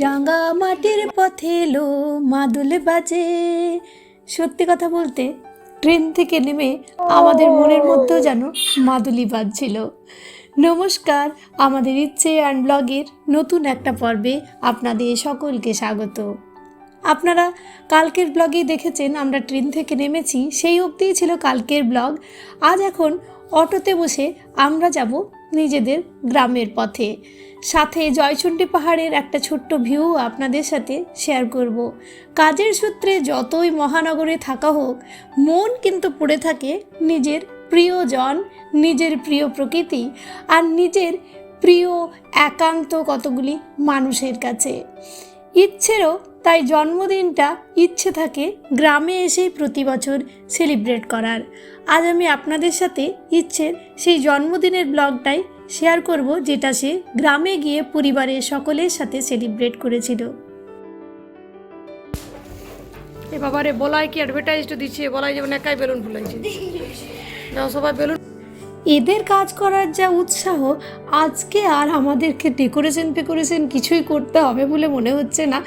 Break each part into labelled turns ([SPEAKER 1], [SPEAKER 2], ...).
[SPEAKER 1] রাঙা মাটির পথে এলো মাদুল বাজে। সত্যি কথা বলতে, ট্রেন থেকে নেমে আমাদের মনের মধ্যেও যেন মাদুলি বাজছিল। নমস্কার, আমাদের ইচ্ছে অ্যান্ড ব্লগের নতুন একটা পর্বে আপনাদের সকলকে স্বাগত। আপনারা কালকের ব্লগেই দেখেছেন আমরা ট্রেন থেকে নেমেছি, সেই অবধিই ছিল কালকের ব্লগ। আজ এখন অটোতে বসে আমরা যাব নিজেদের গ্রামের পথে। সাথে জয়চণ্ডী পাহাড়ের একটা ছোট্ট ভিউ আপনাদের সাথে শেয়ার করব। কাজের সূত্রে যতই মহানগরে থাকা হোক, মন কিন্তু পড়ে থাকে নিজের প্রিয়জন, নিজের প্রিয় প্রকৃতি আর নিজের প্রিয় একান্ত কতগুলি মানুষের কাছে। ইচ্ছেরও তাই জন্মদিনটা ইচ্ছে থাকে গ্রামে এসেই প্রতি বছর সেলিব্রেট করার। আজ আমি আপনাদের সাথে ইচ্ছের সেই জন্মদিনের ব্লগটাই শেয়ার করব যেটা সে গ্রামে গিয়ে পরিবারের সকলের সাথে সেলিব্রেট করেছিল।
[SPEAKER 2] এ বাবারে, বলাই কি অ্যাডভার্টাইজটা দিচ্ছে? বলাই যেমন একাই বেলুন ফুলাইছে। না সবাই বেলুন
[SPEAKER 1] এদের কাজ করার যা উৎসাহ, আজকে আর আমাদেরকে ডেকোরেশন ফেকোরেশন কিছুই করতে হবে বলে মনে হচ্ছে না।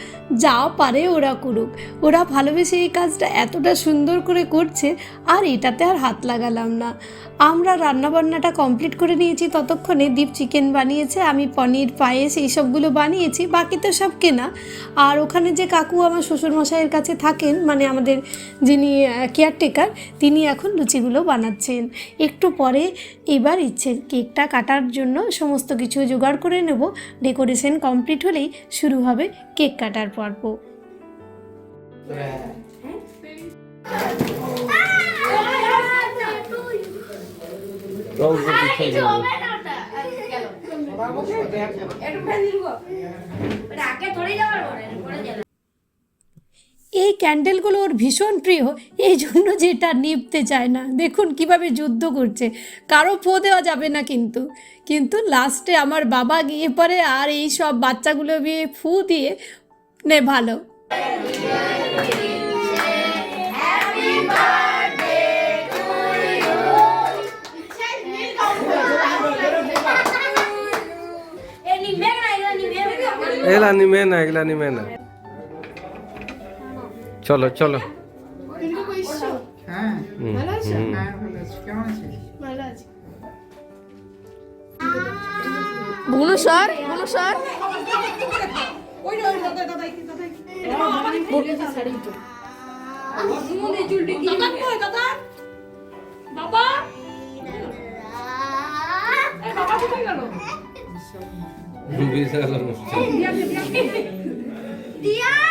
[SPEAKER 1] যা পারে ওরা করুক। ওরা ভালোবেসে এই কাজটা এতটা সুন্দর করে করছে, আর এটাতে আর হাত লাগালাম না। আমরা রান্নাবান্নাটা কমপ্লিট করে নিয়েছি ততক্ষণে। দীপ চিকেন বানিয়েছে, আমি পনির, পায়েস এইসবগুলো বানিয়েছি, বাকি তো সব কেনা। আর ওখানে যে কাকু আমার শ্বশুরমশাইয়ের কাছে থাকেন মানে আমাদের যিনি কেয়ারটেকার তিনি এখন লুচিগুলো বানাচ্ছেন। একটু পরে এবার ইচ্ছে কেকটা কাটার জন্য সমস্ত কিছু জোগাড় করে নেব। ডেকোরেশন কমপ্লিট হলেই শুরু হবে কেক কাটার পর্ব। এই ক্যান্ডেলগুলো ওর ভীষণ প্রিয়। এই জন্য যেটা নিভতে চায় না। দেখুন কীভাবে যুদ্ধ করছে। কারও ফো দেওয়া যাবে না কিন্তু। কিন্তু লাস্টে আমার বাবা গিয়ে পরে আর এই সব বাচ্চাগুলো গিয়ে ফু দিয়ে নে ভালো।
[SPEAKER 3] এগুলা নিমে না এগুলা নিমে না চলো চলো।
[SPEAKER 4] হ্যাঁ হ্যাঁ
[SPEAKER 2] বুনু স্যার বুনু স্যার।
[SPEAKER 3] বিশাল অনুষ্ঠান।
[SPEAKER 2] যা দিয়ে।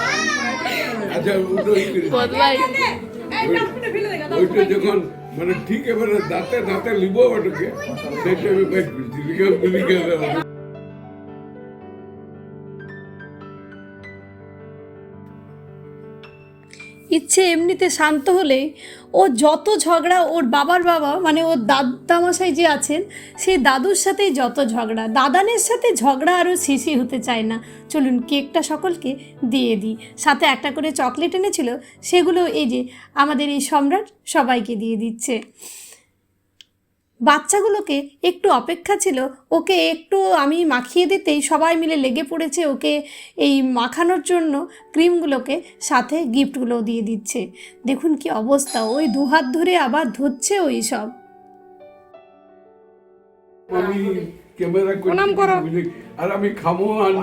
[SPEAKER 2] বদলাই
[SPEAKER 5] ওইটা যখন মানে ঠিক এবারে দাঁতে দাঁতে লিবো ওটাকে সেটা আমি বাইক করছি। লিখে
[SPEAKER 1] ইচ্ছে এমনিতে শান্ত হলে ও যত ঝগড়া ওর বাবার বাবা মানে ওর দাদামশাই যে আছেন, সেই দাদুর সাথেই যত ঝগড়া। দাদানের সাথে ঝগড়া আরও শিশি হতে চায় না। চলুন কেকটা সকলকে দিয়ে দিই। সাথে একটা করে চকলেট এনেছিল, সেগুলো এই যে আমাদের এই সম্রাট সবাইকে দিয়ে দিচ্ছে। বাচ্চাগুলোকে একটু অপেক্ষা ছিল ওকে একটু আমি মাখিয়ে দিতেই সবাই মিলে লেগে পড়েছে ওকে এই মাখানোর জন্য ক্রিমগুলোকে সাথে গিফটগুলো দিয়ে দিচ্ছে। দেখুন কি অবস্থা ওই দুহাত ধরে আবার ধরছে ওই সব।
[SPEAKER 5] আমি ক্যামেরা
[SPEAKER 2] প্রণাম করো।
[SPEAKER 5] আর আমি খামো আর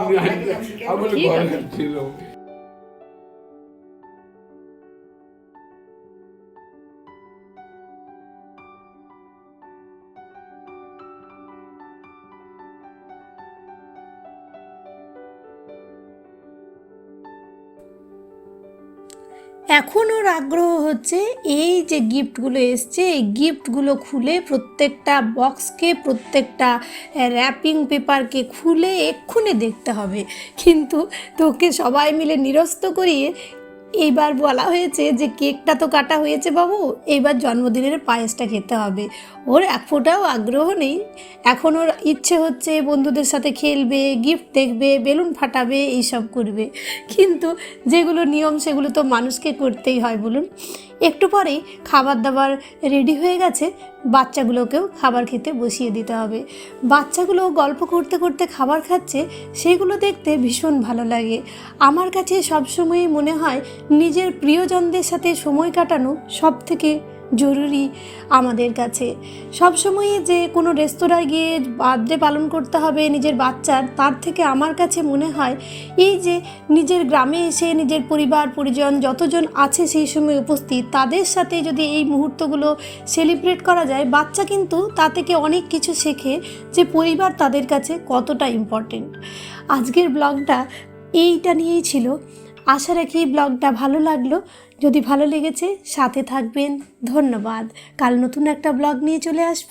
[SPEAKER 1] এখন ওর আগ্রহ হচ্ছে এই যে গিফটগুলো এসছে, এই গিফটগুলো খুলে প্রত্যেকটা বক্সকে, প্রত্যেকটা র্যাপিং পেপারকে খুলে এক্ষুনি দেখতে হবে। কিন্তু তোকে সবাই মিলে নিরস্ত করিয়ে এইবার বলা হয়েছে যে কেকটা তো কাটা হয়েছে বাবু, এইবার জন্মদিনের পায়েসটা খেতে হবে। ওর এক ফোঁটাও আগ্রহ নেই। এখন ওর ইচ্ছে হচ্ছে বন্ধুদের সাথে খেলবে গিফট দেখবে, বেলুন ফাটাবে, এইসব করবে। কিন্তু যেগুলো নিয়ম, সেগুলো তো মানুষকে করতেই হয় বলুন। একটু পরেই খাবার দাবার রেডি হয়ে গেছে। বাচ্চাগুলোকেও খাবার খেতে বসিয়ে দিতে হবে। বাচ্চাগুলো গল্প করতে করতে খাবার খাচ্ছে, সেগুলো দেখতে ভীষণ ভালো লাগে। আমার কাছে সবসময়ই মনে হয়, নিজের প্রিয়জনদের সাথে সময় কাটানো সব থেকে জরুরি আমাদের কাছে। সবসময়ই যে কোনো রেস্তোরাঁয় গিয়ে বার্থডে পালন করতে হবে নিজের বাচ্চার, তার থেকে আমার কাছে মনে হয় এই যে নিজের গ্রামে এসে নিজের পরিবার, পরিজন যতজন আছে সেই সময় উপস্থিত, তাদের সাথে যদি এই মুহূর্তগুলো সেলিব্রেট করা যায়, বাচ্চা কিন্তু তা থেকে অনেক কিছু শেখে যে পরিবার তাদের কাছে কতটা ইম্পর্টেন্ট আজকের ব্লগটা এইটা নিয়েই ছিল। আশা রাখি ব্লগটা ভালো লাগল। যদি ভালো লেগেছে, সাথে থাকবেন। ধন্যবাদ। কাল নতুন একটা ব্লগ নিয়ে চলে আসব।